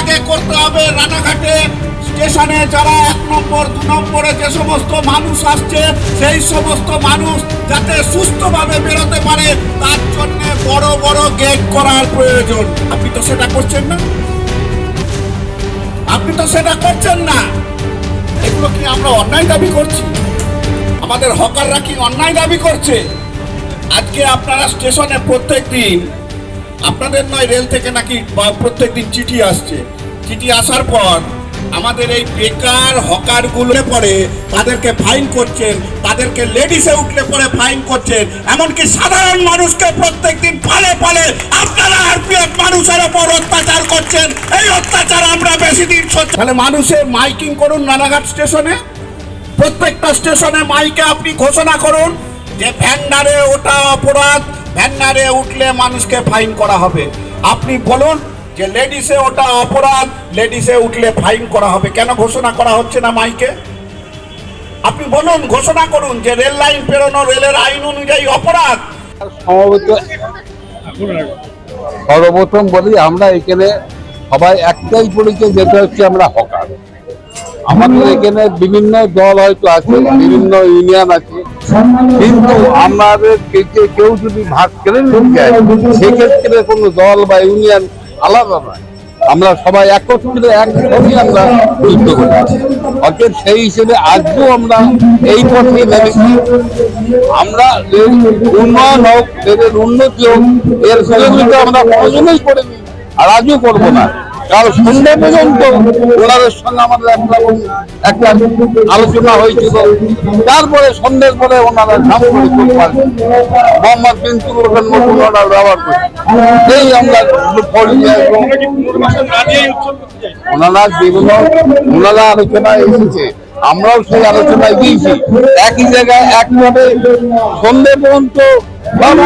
আগে করতে হবে। রানাঘাটে স্টেশনে যারা এক নম্বর, দু নম্বরে যে সমস্ত মানুষ আসছে, সেই সমস্ত মানুষ যাতে সুস্থভাবে বেরোতে পারে, তার জন্য বড় বড় গেট করার প্রয়োজন। আপনি তো সেটা করছেন না। আপনি তো সেটা করছেন না। এগুলো কি আমরা অন্যায় দাবি করছি? আমাদের হকাররা কি অন্যায় দাবি করছে? আজকে আপনারা স্টেশনে প্রত্যেক দিন আপনাদের নয়, রেল থেকে নাকি প্রত্যেক দিন চিঠি আসছে। চিঠি আসার পর আমাদের এই বেকার হকার হকারগুলো পরে তাদেরকে ফাইন করছেন, তাদেরকে লেডিসে উঠলে পরে ফাইন করছেন, এমনকি সাধারণ মানুষকে প্রত্যেক দিন পালে পালে আপনারা আরপিএফ মানুষের ওপর অত্যাচার করছেন। এই অত্যাচার আমরা বেশি দিন সহ্য তাহলে মানুষের মাইকিং করুন রানাঘাট স্টেশনে। প্রত্যেকটা স্টেশনে মাইকে আপনি ঘোষণা করুন যে ভ্যান্ডারে ওটা অপরাধ ভ্যান্ডারে উঠলে মানুষকে ফাইন করা হবে। আপনি বলুন যে লেডিসে ওটা অপরাধ, লেডিসে উঠলে ফাইন করা হবে। কেন ঘোষণা করা হচ্ছে না মাইকে? আপনি বলুন, ঘোষণা করুন যে রেল লাইন পেরোনো রেলের আইন অনুযায়ী অপরাধ। সম্ভবত সর্বপ্রথম বলি, আমরা এখানে সবাই একটাই পরিচয়, যেটা হচ্ছে আমরা হকার। আমাদের এখানে বিভিন্ন দল হয়তো আছে বিভিন্ন ইউনিয়ন আছে। কিন্তু আমাদের কেউ যদি ভাগ কেড়ে নিতে যায় সেক্ষেত্রে কোনো দল বা ইউনিয়ন আলাদা নয়। আমরা সবাই একত্রে একসঙ্গে আমরা যুদ্ধ করি। অতএব সেই হিসেবে আজকেও আমরা এই পথে নেমেছি আমরা উন্নয়ন হোক দেশের উন্নতি হোক এর সহযোগিতা আমরা কোনোজনেই করিনি আর আজও করব না। কারণ সন্ধ্যা পর্যন্ত ওনাদের সঙ্গে আমাদের একটা একটা আলোচনা হয়েছিল। তারপরে সন্ধ্যের পরে ওনারা নাম মোহাম্মদ বিন তুগলকের মতো ওনারা ব্যবহার করে এই আমরা ওনারা যেগুলো ওনারা আলোচনায় এসেছে। আমরাও সেই আলোচনায় দিয়েছি একই জায়গায় একভাবে সন্ধ্যে পর্যন্ত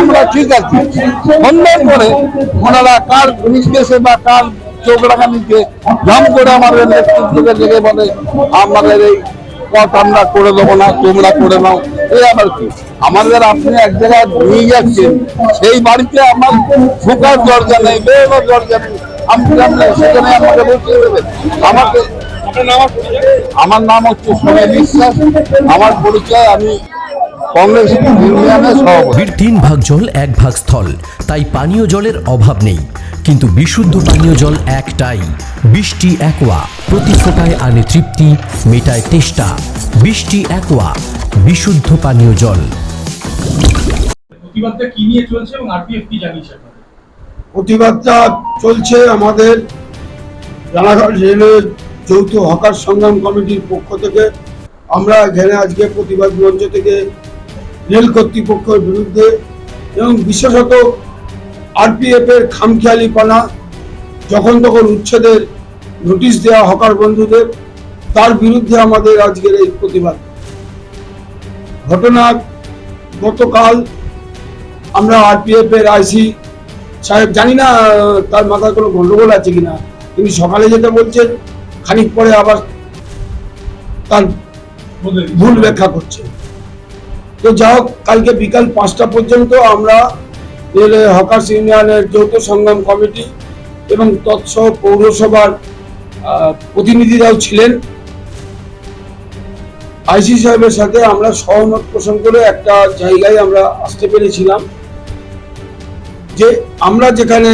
আমরা ঠিক আছি। সন্ধ্যের পরে ওনারা কার নির্দেশে বা কার চোখ রাখানিতে নাম করে আমাদের নেতৃত্বকে জেগে বলে, আমাদের এই পথ করে দেবো না, তোমরা করে নাও। এই আবার কি? আমাদের আপনি এক জায়গায় নিয়ে যাচ্ছেন, সেই বাড়িতে আমার ঢোকার দরজা নেই, বেরোনোর দরজা নেই। আপনি সেখানে আমাকে বসিয়ে দেবেন আমাকে, আমার নাম হচ্ছে সোমে বিশ্বাস। আমার পরিচয় আমি কংগ্রেস পৃথিবীর তিন ভাগ জল এক ভাগ স্থল। তাই পানীয় জলের অভাব নেই। কিন্তু বিশুদ্ধ পানীয় জল একটাই। বৃষ্টি একোয়া। প্রতি ফোটায় আনে তৃপ্তি মেটায় তেষ্টা। বৃষ্টি একোয়া। বিশুদ্ধ পানীয় জল। প্রতিবাদটা কি নিয়ে চলছে এবং আরপিএফ কি জানিয়েছে প্রতিবাদটা চলছে আমাদের রানাঘাট রেলের যৌথ হকার সংগ্রাম কমিটির পক্ষ থেকে। আমরা এখানে আজকে প্রতিবাদ মঞ্চ থেকে রেল কর্তৃপক্ষের বিরুদ্ধে এবং বিশেষত আরপিএফ এর খামখেয়ালিপনা, যখন তখন উচ্ছেদের নোটিশ দেওয়া হকার বন্ধুদের, তার বিরুদ্ধে আমাদের আজকের এই প্রতিবাদ। ঘটনা গতকাল আমরা আরপিএফ এর আইসি সাহেব, জানি না, তার মাথায় কোনো গন্ডগোল আছে কিনা, তিনি সকালে যেটা বলছেন, খানিক পরে আবার তার ভুল ব্যাখ্যা করছে তো যা হোক, কালকে বিকাল পাঁচটা পর্যন্ত আমরা হকার্স ইউনিয়নের যৌথ সংগ্রাম কমিটি এবং তৎসহ পৌরসভার প্রতিনিধিরাও ছিলেন। আইসি সাহেবের সাথে আমরা সহমত পোষণ করে একটা জায়গায় আমরা আসতে পেরেছিলাম। যে আমরা যেখানে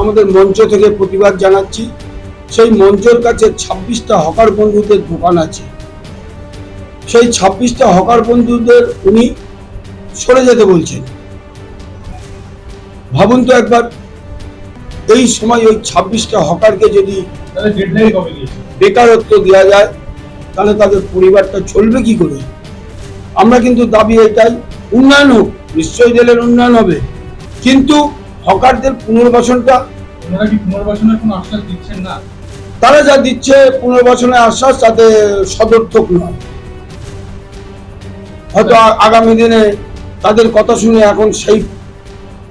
আমাদের মঞ্চ থেকে প্রতিবাদ জানাচ্ছি, সেই মঞ্চের কাছে ছাব্বিশটা হকার বন্ধুদের দোকান আছে। সেই ছাব্বিশটা হকার বন্ধুদের উনি সরে যেতে বলছেন। ভাবুন তো একবার এই সময় ওই ছাব্বিশটা হকারকে যদি বেকারত্ব দেওয়া যায় তাহলে তাদের পরিবারটা চলবে কি করে? আমরা কিন্তু দাবি এটাই উন্নয়ন হোক নিশ্চয়ই রেলের উন্নয়ন হবে। কিন্তু হকারদের পুনর্বাসনটা ওনারা কি পুনর্বাসনের কোনো আশ্বাস দিচ্ছেন না? তারা যা দিচ্ছে পুনর্বাসনের আশ্বাস তাতে সদর্থক নয়। হয়তো আগামী দিনে তাদের কথা শুনে এখন সেই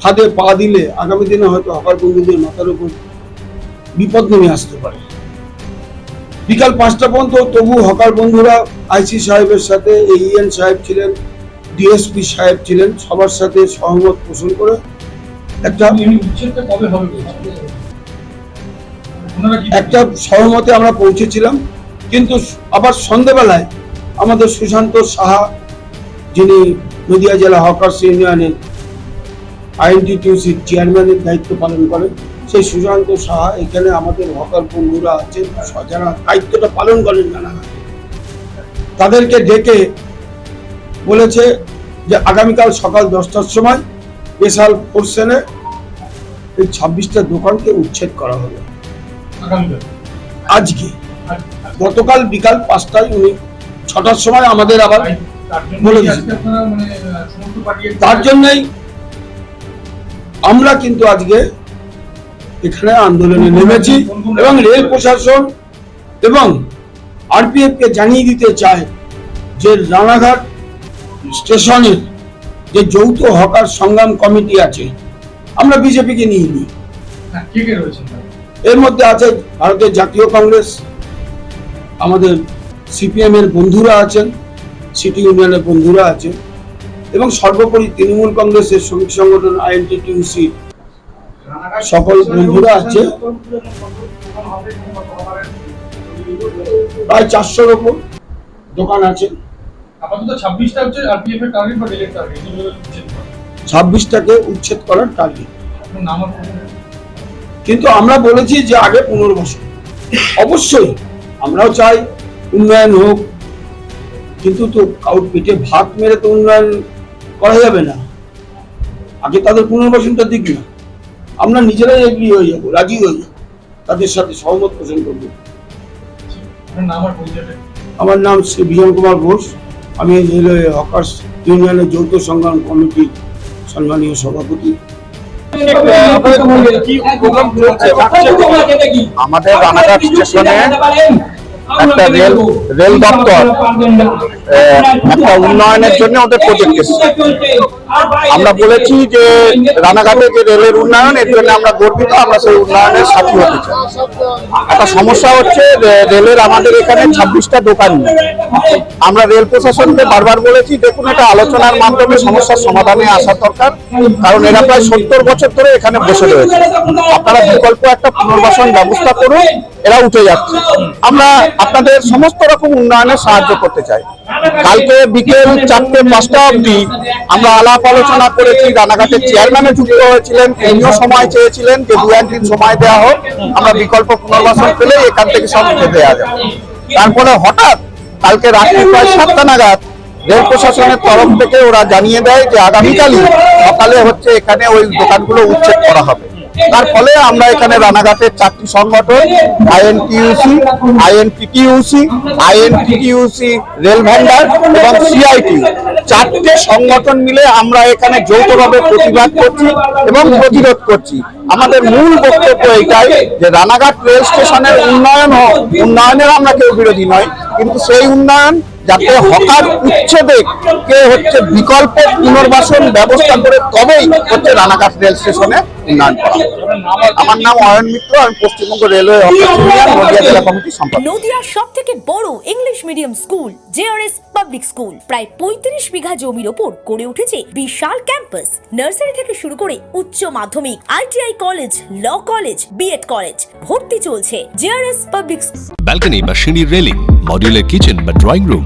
ফাঁদে পা দিলে আগামী দিনে হয়তো হকার বন্ধুদের মাথার উপর বিপদ নেমে আসতে পারে। বিকাল পাঁচটা পর্যন্ত তবু হকার বন্ধুরা আইসি সাহেবের সাথে এইএন সাহেব ছিলেন ডিএসপি সাহেব ছিলেন, সবার সাথে সহমত পোষণ করে একটা একটা সহমতে আমরা পৌঁছেছিলাম। কিন্তু আবার সন্ধেবেলায় আমাদের সুশান্ত সাহা যিনি নদিয়া জেলা হকার্স ইউনিয়নের আইএনটিটিউসির চেয়ারম্যানের দায়িত্ব পালন করেন সেই সুশান্ত সাহা এখানে আমাদের হকার বন্ধুরা আছেন যারা দায়িত্বটা পালন করেন নানা তাদেরকে ডেকে বলেছে যে আগামীকাল সকাল দশটার সময় স্পেশাল ফোর্সেনে এই ছাব্বিশটা দোকানকে উচ্ছেদ করা হবে। আজকে। গতকাল বিকাল পাঁচটায় উনি ছটার সময় আমাদের আবার বলে মানে তার জন্যই আমরা কিন্তু আজকে এখানে আন্দোলনে নেমেছি এবং রেল প্রশাসন এবং আরপিএফ কে জানিয়ে দিতে চায় যে রানাঘাট স্টেশনের যে যৌথ হকার সংগ্রাম কমিটি আছে আমরা বিজেপিকে নিয়ে নিই। হ্যাঁ? এর মধ্যে আছে ভারতের জাতীয় কংগ্রেস আমাদের সিপিএম এর বন্ধুরা আছেন সিটি ইউনিয়নের বন্ধুরা আছে। এবং সর্বোপরি তৃণমূল কংগ্রেসের শ্রমিক সংগঠন আইএনটিটিউসি সকল বন্ধুরা আছে। প্রায় চারশোর ওপর দোকান আছে। ছাব্বিশটাকে উচ্ছেদ করার টার্গেট? কিন্তু আমরা বলেছি যে আগে পুনর্বাসন। অবশ্যই আমরাও চাই উন্নয়ন হোক কিন্তু তো কাউর পেটে ভাত মেরে তো উন্নয়ন করা যাবে না। আগে তাদের পুনর্বাসনটা দিক না। আমরা নিজেরাই এগ্রি হয়ে যাব রাজি হয়ে যাব। তাদের সাথে সহমত পোষণ করব? আমার নাম শ্রী বিজন কুমার ঘোষ। আমি রেলওয়ে হকার্স ইউনিয়নের যৌথ সংগ্রাম কমিটির সম্মানীয় সভাপতি। আমাদের রানাঘাট স্টেশনে একটা রেল রেল দপ্তর। আহ, একটা উন্নয়নের জন্য ওদের প্রজেক্ট এসেছে। আমরা বলেছি যে রানাঘাটে যে রেলের উন্নয়ন, এর জন্য আমরা গর্বিত, আমরা সেই উন্নয়নের সাথী হতে চাই। একটা সমস্যা হচ্ছে রেলের আমাদের এখানে ছাব্বিশটা দোকান নেই। আমরা রেল প্রশাসনকে বারবার বলেছি, দেখুন, এটা আলোচনার মাধ্যমে সমস্যার সমাধানে আসা দরকার, কারণ এরা প্রায় সত্তর বছর ধরে এখানে বসে রয়েছে। আপনারা বিকল্প একটা পুনর্বাসন ব্যবস্থা করুন, এরা উঠে যাচ্ছে। আমরা আপনাদের সমস্ত রকম উন্নয়নে সাহায্য করতে চাই। কালকে বিকেল চারটে পাঁচটা অবধি আমরা আলাপ আলোচনা করেছি, রানাঘাটের চেয়ারম্যানে যুক্ত হয়েছিলেন তিনিও সময় চেয়েছিলেন যে দু একদিন সময় দেওয়া হোক, আমরা বিকল্প পুনর্বাসন পেলে এখান থেকে সব উঠে দেওয়া যাবে। তারপরে হঠাৎ কালকে রাত্রি প্রায় সাতটা নাগাদ রেল প্রশাসনের তরফ থেকে ওরা জানিয়ে দেয় যে আগামীকালই সকালে হচ্ছে এখানে ওই দোকানগুলো উচ্ছেদ করা হবে। তার ফলে আমরা এখানে রানাঘাটের চারটি সংগঠন, আইএনটিইউসি আইএনটিটিউসি আইএনটিটিউসি রেল ভান্ডার এবং সিআইটি। চারটে সংগঠন মিলে আমরা এখানে যৌথভাবে প্রতিবাদ করছি এবং প্রতিরোধ করছি। আমাদের মূল বক্তব্য এটাই যে রানাঘাট রেল স্টেশনের উন্নয়ন হোক, উন্নয়নের আমরা কেউ বিরোধী নয় কিন্তু সেই উন্নয়ন যাতে হকার উচ্ছেদে কে হচ্ছে বিকল্প পুনর্বাসন ব্যবস্থা করে তবেই হচ্ছে রানাঘাট রেল স্টেশনে উন্নয়ন করা আমার নাম অয়ন মিত্র আমি পশ্চিমবঙ্গ রেলওয়ে নদিয়া জেলা কমিটির সম্পাদক। নদিয়ার সব থেকে বড় English medium school JRS public school প্রায় পঁয়ত্রিশ বিঘা জমির ওপর গড়ে উঠেছে বিশাল ক্যাম্পাস। নার্সারি থেকে শুরু করে উচ্চ মাধ্যমিক ITI college law college BEd college ভর্তি চলছে জেআরএস পাবলিক ব্যালকনি বা সিঁড়ির রেলিং মডিউলার কিচেন বা ড্রয়িং রুম